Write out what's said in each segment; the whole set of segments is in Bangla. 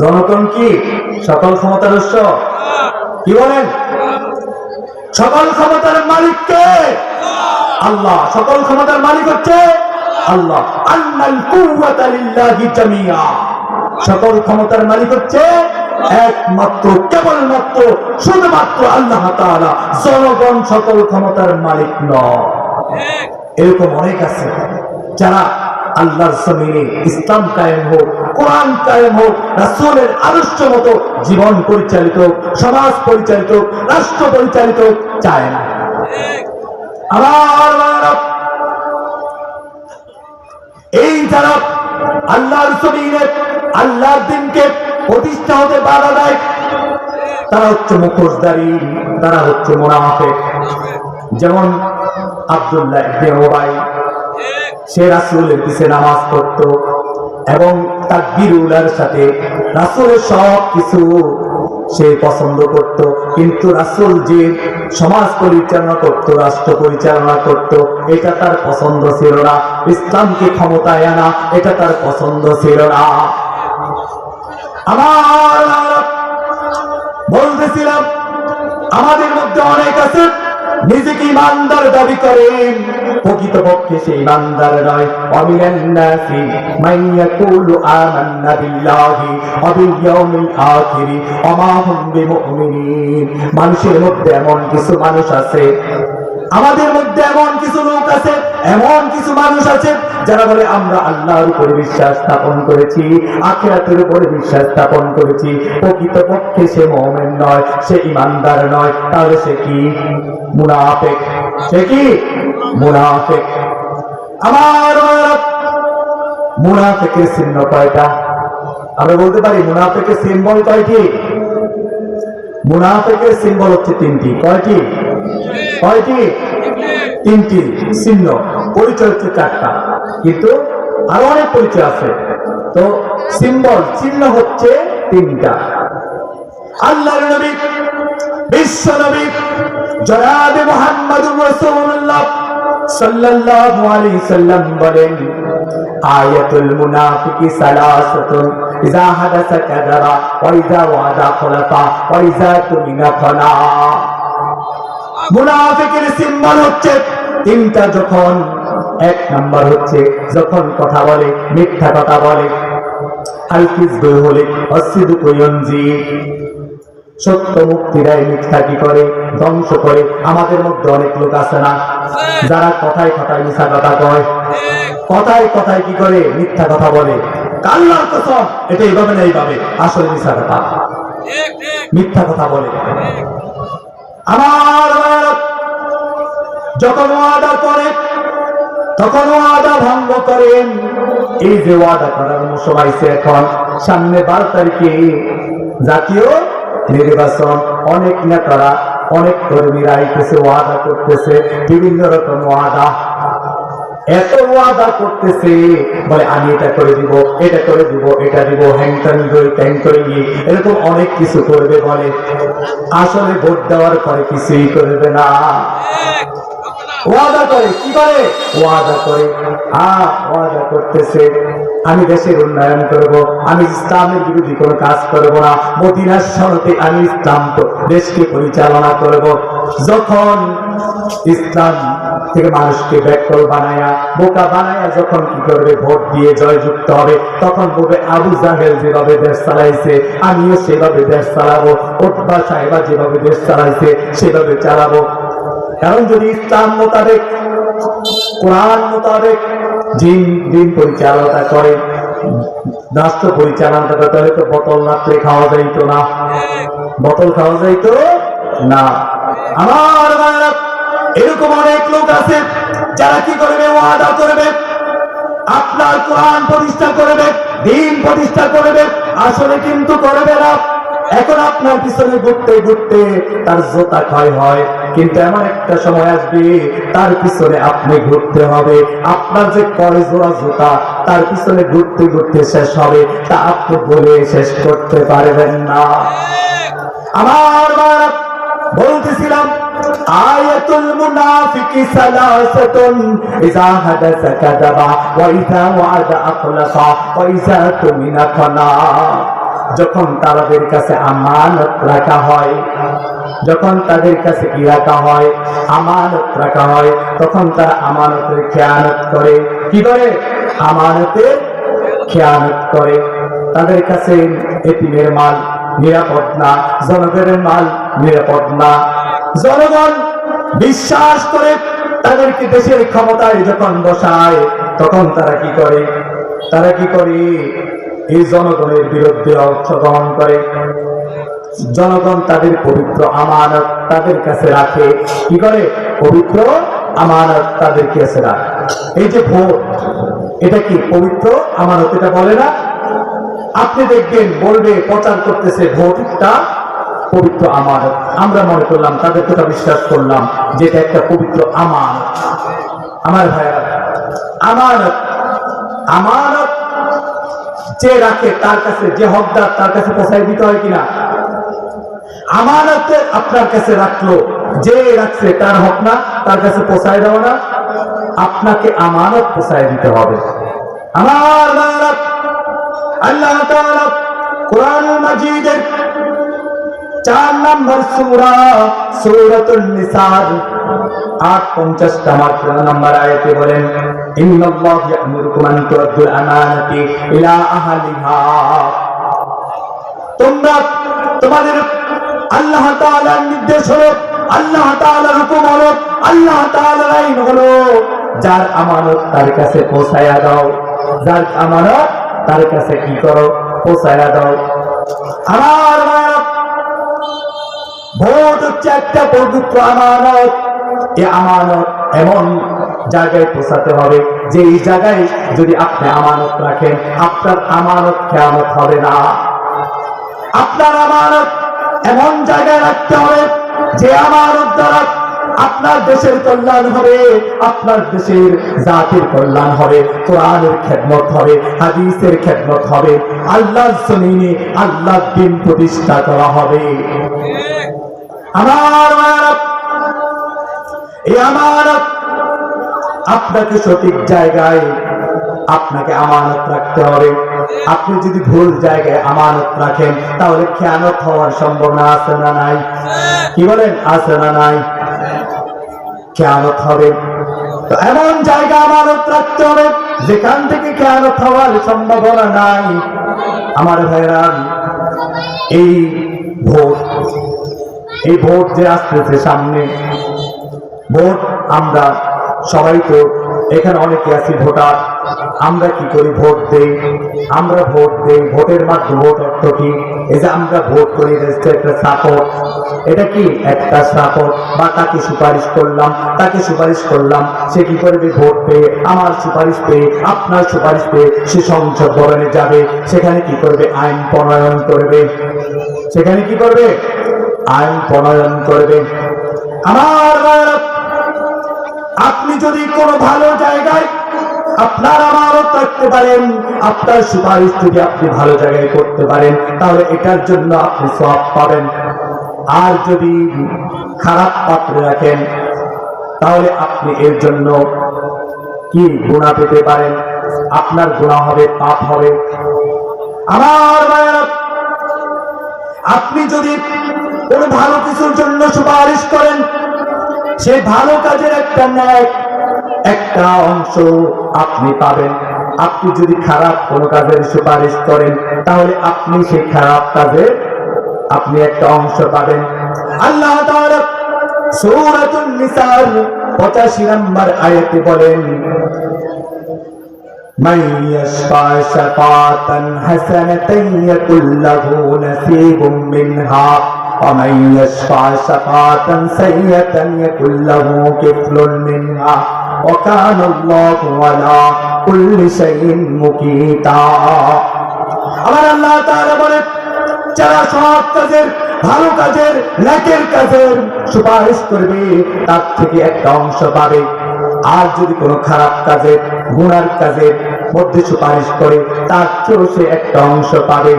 জনগণ কি? সকল ক্ষমতার উৎস? কি বলেন? সকল ক্ষমতার মালিক কে? আল্লাহ। সকল ক্ষমতার মালিক হচ্ছে আল্লাহ। জামিয়া সকল ক্ষমতার মালিক হচ্ছে একমাত্র, কেবলমাত্র, শুধুমাত্র আল্লাহ তাআলা। জনগণ সকল ক্ষমতার মালিক নয়। এরকম অনেক আছে। যারা আল্লাহর জমিনে ইসলাম কায়েম হোক, কোরআন কায়েম হোক, রাসূলের আদর্শ মতো জীবন পরিচালিত সমাজ পরিচালিত রাষ্ট্র পরিচালিত চায় না। এই যারা আল্লাহর জমিনে আল্লাহর দিনকে প্রতিষ্ঠা হতে বাধা দেয়, তারা হচ্ছে মুখোশধারী, তারা হচ্ছে মোনাফেক। যেমন আব্দুল্লাহ ইবনে সে রাসূলের পিছে নামাজ পড়তো এবং তার বিরুলার সাথে রাসূলের সব কিছু সে পছন্দ করত। কিন্তু রাসূল যে সমাজ পরিচালনা করত, রাষ্ট্র পরিচালনা করত, এটা তার পছন্দ ছিল না। ইসলামকে ক্ষমতায় আনা, এটা তার পছন্দ ছিল না। আমার বলতেছিলাম, আমাদের মধ্যে অনেক আছে। নিজেকে ইমানদার দাবি প্রকৃত প্রকৃতপক্ষে সে ইমানদার নয়। অমিনান নাসি কুলু আমান্না বিল্লাহি ওয়া বিল ইয়াউমিল আখির। ওয়া বিমুমিনিন। মানুষের মধ্যে এমন কিছু মানুষ আছে আমাদের মধ্যে এমন কিছু লোক আছে, এমন কিছু মানুষ আছে যারা বলে, আমরা আল্লাহর উপরে বিশ্বাস স্থাপন করেছি, আখিরাতের উপরে বিশ্বাস স্থাপন করেছি। প্রকৃতপক্ষে সে মোমেন নয়, সে ইমানদার নয়। তাহলে সে কি? মুনাফেক। সে কি? মুনাফেক। আমার মুনাফেকের চিহ্ন কয়টা? আমরা বলতে পারি, মুনাফেকের সিম্বল কয়টি? মুনাফেকের সিম্বল হচ্ছে তিনটি। কয়টি? কয়টি তিনটি চিহ্ন, পরিচয় হচ্ছে চারটা। কিন্তু আরও অনেক পরিচয় আছে। তো সিম্বল চিহ্ন হচ্ছে তিনটা। আল্লাহর নবী, বিশ্ব নবী, জনাবে মুহাম্মদুর রাসূলুল্লাহ সাল্লাল্লাহু আলাইহি সাল্লাম বলেন, আয়াতুল মুনাফিকি সালাসাতুন, ইযা হাদাসা ওয়া ইযা ওয়াদা খলাফা, ওয়া ইযা তুমিনা খলা মুনাফিকের সিম্বল হচ্ছে তিনটা যখন, এক নাম্বার হচ্ছে যখন কথা বলে, মিথ্যা কথা বলে। হলে সত্য মুক্তি দেয়, মিথ্যা কি করে? ধ্বংস করে। আমাদের মধ্যে অনেক লোক আছে না, যারা কথায় কথায় মিথ্যা কথা কয়। কথায় কথায় কি করে? মিথ্যা কথা বলে। কাল্লার কসম, এটা এইভাবে না এইভাবে, আসলে মিথ্যা কথা। মিথ্যা কথা বলে। আমার যখন ওয়াদা করে তখন ওয়াদা ভঙ্গ করেন। এই যে ওয়াদা করার সময় সে এখন, সামনে বারো তারিখে জাতীয় নির্বাচন। অনেক নেতারা, অনেক কর্মীরা আইতেছে, ওয়াদা করতেছে, বিভিন্ন রকম ওয়াদা। এত ওয়াদা করতেছে, বলে আমি এটা করে দিব, এটা করে দিব, এটা দিব হ্যাংটান করে ট্যাং করে নিয়ে এরকম অনেক কিছু করবে বলে। আসলে ভোট দেওয়ার পরে কিছুই করবে না। ওয়াদা করে, কি করে? ওয়াদা করে। হ্যাঁ ওয়াদা করতেছে। আমি দেশের উন্নয়ন করব, আমি ইসলামের বিরোধী কোনো কাজ করব না। মদিনার সনতে আমি ইসলাম দেশকে পরিচালনা করব। যখন ইসলাম থেকে মানুষকে ব্যাকল বানায়া, বোকা বানায়া যখন কি করবে? ভোট দিয়ে জয়যুক্ত হবে। তখন বলবে, আবু জাহেল যেভাবে দেশ চালাইছে, আমিও সেভাবে দেশ চালাবো। ওটবা সাহেবা যেভাবে দেশ চালাইছে, সেভাবে চালাবো। কারণ যদি ইসলাম মোতাবেক, কোরআন মোতাবেক দিন দিন পরিচালনা করে, রাষ্ট্র পরিচালনা করে, তাহলে তো বোতল রাত্রে খাওয়া যাইতো না। বোতল খাওয়া যাইতো না। আমার এরকম অনেক লোক আছে, যারা কি করবে? ওয়াদা করবে, আপনার কোরআন প্রতিষ্ঠা করবে, দিন প্রতিষ্ঠা করবে, আসলে কিন্তু করবে না। এখন আপনার পিছনে ঘুরতে ঘুরতে তার জোতা ক্ষয় হয়। কিন্তু এমন একটা সময় আসবে, তার পিছনে আপনি ঘুরতে হবে। আপনার যে কয় জোড়া জোতা, তার পিছনে ঘুরতে ঘুরতে শেষ হবে। তা আপনি বলে শেষ করতে পারবেন না। আমার বলতেছিলাম যখন তাদের কাছে আমানত রাখা হয় যখন তাদের কাছে কি রাখা হয়, আমানত রাখা হয়, তখন তারা আমানতের খেয়ানত করে। কি করে? আমানতের খেয়ানত করে। তাদের কাছে এতিমের মাল নিরাপদ না, জনগণের মাল নিরাপদ না। জনগণ বিশ্বাস করে তাদেরকে দেশের ক্ষমতায় যখন বসায়, তখন তারা কি করে? তারা কি করে? এই জনগণের বিরুদ্ধে অংশগ্রহণ করে। জনগণ তাদের পবিত্র আমানত তাদের কাছে রাখে। কি করে? পবিত্র আমানত তাদের কাছে রাখে। এই যে ভোট, এটা কি পবিত্র আমানত? এটা বলে না? আপনি দেখবেন, বলবে, প্রচার করতেছে ভোটটা পবিত্র আমানত। আমরা মনে করলাম, তাদের কথা বিশ্বাস করলাম যে এটা একটা পবিত্র আমানত। আমার ভাইয়া আমানত আমানত যে রাখে তার কাছে, যে হকদার তার কাছে পৌঁছায় দিতে হয় কিনা? আমানত আপনার কাছে রাখল। যে রাখছে তার হক না তার কাছে পৌঁছায় দেওয়া না। আপনাকে আমানত পৌঁছায় দিতে হবে। আমার ভাইয়েরা, আল্লাহ কোরআন মাজিদের চার নম্বর সূরা সূরাতুন নিসার আট পঞ্চাশটা মাত্র নম্বর আয়াতে বলেন ইন্নাল্লাহ ইয়া'মুরুকুম আন তু'আদ্দুল আমানাতি ইলা আহলিহা। তোমরা তোমাদের আল্লাহ তাআলার নির্দেশ হলো, আল্লাহ তাআলার হুকুম হলো, আল্লাহ তাআলার আইন হলো। যার আমানত তার কাছে পৌঁছায়া দাও, যার আমানত তার কাছে কি করো, পৌঁছায়া দাও। আমার ভোট হচ্ছে একটা পবিত্র আমানত। এ আমানত এমন জায়গায় পৌঁছাতে হবে যে এই জায়গায় যদি আপনি আমানত রাখেন, আপনার আমানত কেমত হবে না। আপনার আমানত এমন জায়গায় রাখতে হবে যে আমানত দ্বারা আপনার দেশের কল্যাণ হবে, আপনার দেশের জাতির কল্যাণ হবে, কোরআনের খেদমত হবে, হাদিসের খেদমত হবে আল্লাহ জমিনে আল্লাহ দিন প্রতিষ্ঠা করা হবে। আমার এই আমানত আপনাকে সঠিক জায়গায় আপনাকে আমানত রাখতে হবে। আপনি যদি ভুল জায়গায় আমানত রাখেন, তাহলে খেয়ানত হওয়ার সম্ভাবনা আছে না নাই? কি বলেন? আছে না নাই? খেয়ানত হবে। এমন জায়গা আমানত রাখতে হবে, যেখান থেকে খেয়ানত হওয়ার সম্ভাবনা নাই। আমার ভাইরা এই ভোট এই ভোট যে আসতেছে সামনে, ভোট আমরা সবাই তো এখানে অনেকে আছি, ভোটার। আমরা কি করি ভোট দেই? আমরা ভোট দেই, ভোটের মাধ্যমে ভোট অর্থ কি? এই যে আমরা ভোট করি একটা সাপোর্ট। এটা কি? একটা সাপোর্ট। বা তাকে সুপারিশ করলাম, তাকে সুপারিশ করলাম, সে কি করবে? ভোট পেয়ে, আমার সুপারিশ পেয়ে, আপনার সুপারিশ পেয়ে সে সংসদ ভবনে যাবে। সেখানে কি করবে? আইন প্রণয়ন করবে। সেখানে কি করবে? আইন প্রণয়ন করবে। আমার আপনি যদি কোনো ভালো জায়গায় আপনার আমারত থাকতে পারেন, আপনার সুপারিশ যদি আপনি ভালো জায়গায় করতে পারেন, তাহলে এটার জন্য আপনি সব পাবেন। আর যদি খারাপ পাত্রে রাখেন, তাহলে আপনি এর জন্য কি গুণা পেতে পারেন? আপনার গুণা হবে, পাপ হবে। আমার আপনি যদি কোনো ভালো কিছুর জন্য সুপারিশ করেন সেই ভালো কাজের একটা ন্যায় একটা অংশ আপনি পাবেন আপনি যদি খারাপ কোনো কাজের সুপারিশ করেন তাহলে আপনি সেই খারাপ কাজের আপনি একটা অংশ পাবেন আল্লাহ তাআলা সূরাতুন নিসার 85 নম্বর আয়াতে বলেন من يشفع شفاعة حسنة يكن له نصيب منها ومن يشفع شفاعة سيئة يكن له كفل منها وكان الله على كل شيء مقيتا আমার আল্লাহ তাআলা বলে যারা সৎ কাজের ভালো কাজের ন্যাকের কাজের সুপারিশ করবে তার থেকে একটা অংশ পাবে আর যদি কোনো খারাপ কাজের গুনার কাজের মধ্যে সুপারিশ করে তার চেয়েও সে একটা অংশ পাবে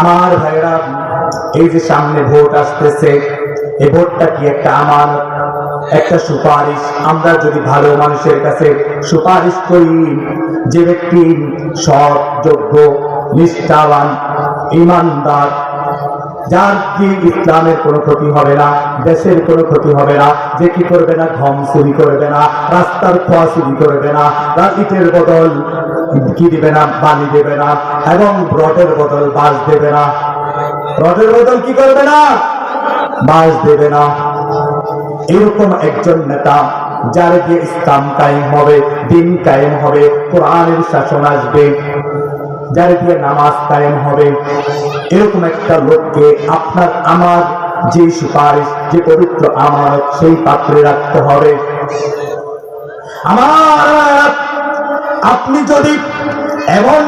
আমার ভাইরা এই যে সামনে ভোট আসতেছে এই ভোটটা কি একটা আমার একটা সুপারিশ। আমরা যদি ভালো মানুষের কাছে সুপারিশ করি, যে ব্যক্তি সৎ, যোগ্য, নিষ্ঠাবান, ইমানদার, যার কি ইসলামের কোনো ক্ষতি হবে না, দেশের কোনো ক্ষতি হবে না, যে কি করবে না, ঘম চুরি করবে না, রাস্তার খোয়া চুরি করবে না, বা ইটের বদল কি দিবে না, বালি দেবে না, এবং রডের বদল বাস দেবে না। রডের বদল কি করবে না? বাস দেবে না। এরকম একজন নেতা যার দিয়ে ইসলাম কায়েম হবে, দিন কায়েম হবে, কোরআনের শাসন আসবে, যার দিয়ে নামাজ কায়েম হবে, এরকম একটা লোককে আপনার, আমার যে সুপারিশ, যে পবিত্র আমার সেই পাত্রে রাখতে হবে। আমার, আপনি যদি এমন